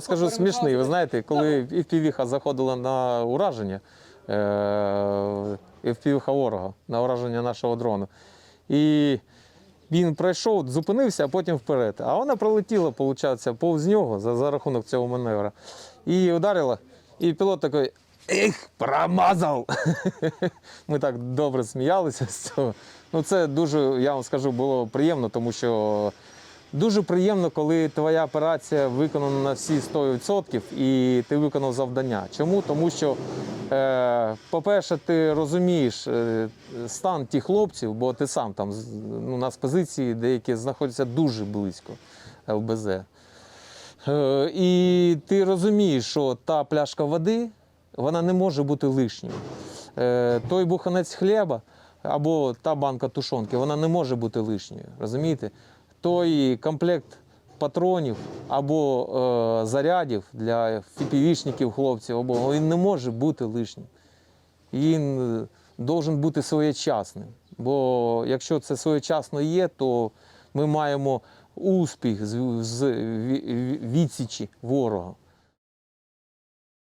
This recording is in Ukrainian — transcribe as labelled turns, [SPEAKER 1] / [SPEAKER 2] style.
[SPEAKER 1] Скажу смішний, ви знаєте, коли FPV заходила на ураження, е, FPV ворога на ураження нашого дрону. І він пройшов, зупинився, а потім вперед. А вона пролетіла, виходить, повз нього за, за рахунок цього маневра. І ударила. І пілот такий. Ех, промазав! Ми так добре сміялися з цього. Ну, це дуже, я вам скажу, було приємно, тому що Дуже приємно, коли твоя операція виконана на всі 100% і ти виконав завдання. Чому? Тому що, е, по-перше, ти розумієш е, стан тих хлопців, бо ти сам там ну, у нас позиції деякі знаходяться дуже близько ЛБЗ. Е, і ти розумієш, що та пляшка води вона не може бути лишньою. Той буханець хліба або та банка тушонки, вона не може бути лишньою. Розумієте? Той комплект патронів або е, зарядів для фіпівішників, хлопців, або він не може бути лишнім. Він має должен бути своєчасним. Бо якщо це своєчасно є, то ми маємо успіх з, з ві- ві- відсічі ворога.